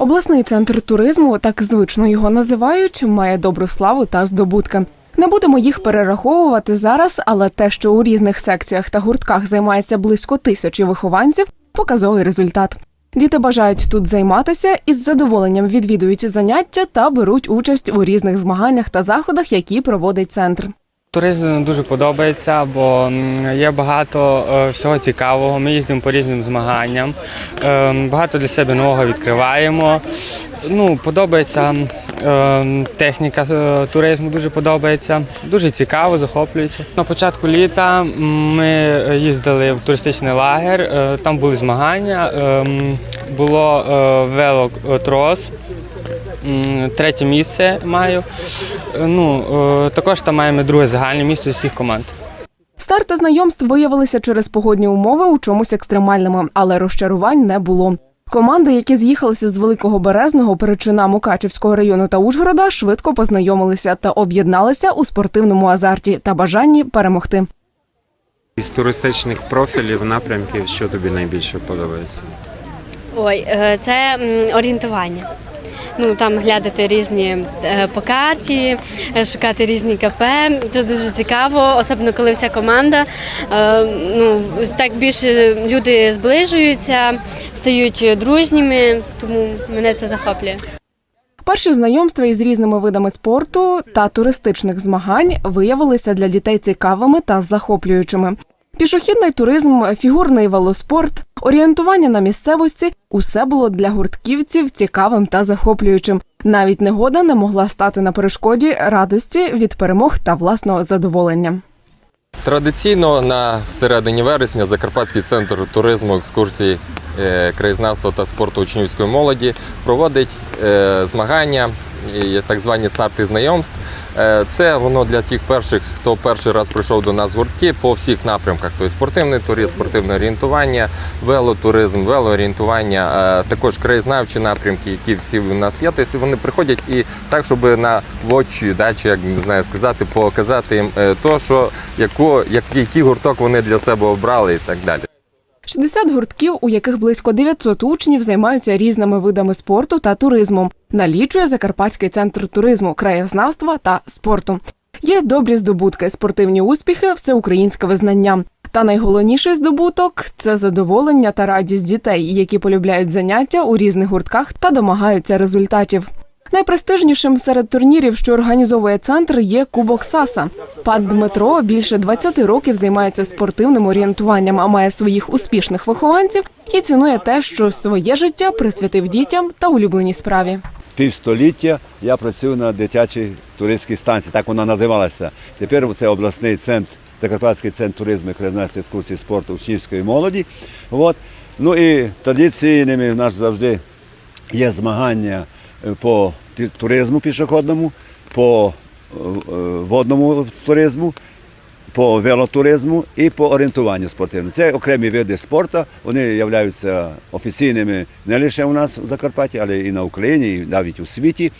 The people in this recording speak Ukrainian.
Обласний центр туризму, так звично його називають, має добру славу та здобутки. Не будемо їх перераховувати зараз, але те, що у різних секціях та гуртках займається близько тисячі вихованців, показовий результат. Діти бажають тут займатися і з задоволенням відвідують заняття та беруть участь у різних змаганнях та заходах, які проводить центр. Туризм дуже подобається, бо є багато е, всього цікавого. Ми їздимо по різним змаганням, е, багато для себе нового відкриваємо. Ну, подобається е, техніка е, туризму, дуже подобається. Дуже цікаво, захоплююче. На початку літа ми їздили в туристичний лагер, е, там були змагання, е, було велотрос. Третє місце маю. Е, Ну, е, також там маємо друге загальне місце з всіх команд. Старти знайомств виявилися через погодні умови у чомусь екстремальними, але розчарувань не було. Команди, які з'їхалися з Великого Березного, Перечина, Мукачівського району та Ужгорода, швидко познайомилися та об'єдналися у спортивному азарті та бажанні перемогти. Із туристичних профілів, напрямків, що тобі найбільше подобається? Ой, е, це орієнтування. Ну там глядати різні е, по карті, е, шукати різні КП. Це дуже цікаво, особливо коли вся команда. е, Ну так більше люди зближуються, стають дружніми, тому мене це захоплює. Перші знайомства із різними видами спорту та туристичних змагань виявилися для дітей цікавими та захоплюючими. Пішохідний туризм, фігурний велоспорт, орієнтування на місцевості усе було для гуртківців цікавим та захоплюючим. Навіть негода не могла стати на перешкоді радості від перемог та власного задоволення. Традиційно на середині вересня Закарпатський центр туризму, екскурсій, е, краєзнавства та спорту учнівської молоді проводить е, змагання, так звані старти знайомств. Е, Це воно для тих перших, хто перший раз прийшов до нас в гуртки по всіх напрямках. Тобто спортивний туризм, спортивне орієнтування, велотуризм, велоорієнтування, е, також краєзнавчі напрямки, які всі в нас є. Тобто вони приходять і так, щоб на вочі, да, чи як не знаю сказати, показати їм е, то, що яку, як, який гурток вони для себе обрали і так далі. 60 гуртків, у яких близько 900 учнів займаються різними видами спорту та туризмом, налічує Закарпатський центр туризму, краєзнавства та спорту. Є добрі здобутки, спортивні успіхи, всеукраїнське визнання. Та найголовніший здобуток це задоволення та радість дітей, які полюбляють заняття у різних гуртках та домагаються результатів. Найпрестижнішим серед турнірів, що організовує центр, є Кубок Саса. Пан Дмитро більше 20 років займається спортивним орієнтуванням, а має своїх успішних вихованців і цінує те, що своє життя присвятив дітям та улюбленій справі. півстоліття я працюю на дитячій туристській станції, так вона називалася. Тепер це обласний центр, Закарпатський центр туризму, краєзнавства, екскурсії спорту учнівської молоді. От. Ну і традиційними в нас завжди є змагання по туризму пішохідному, по е, е, водному туризму, по велотуризму і по орієнтуванню спортивному. Це окремі види спорту. Вони являються офіційними не лише у нас в Закарпатті, але і на Україні, і навіть у світі.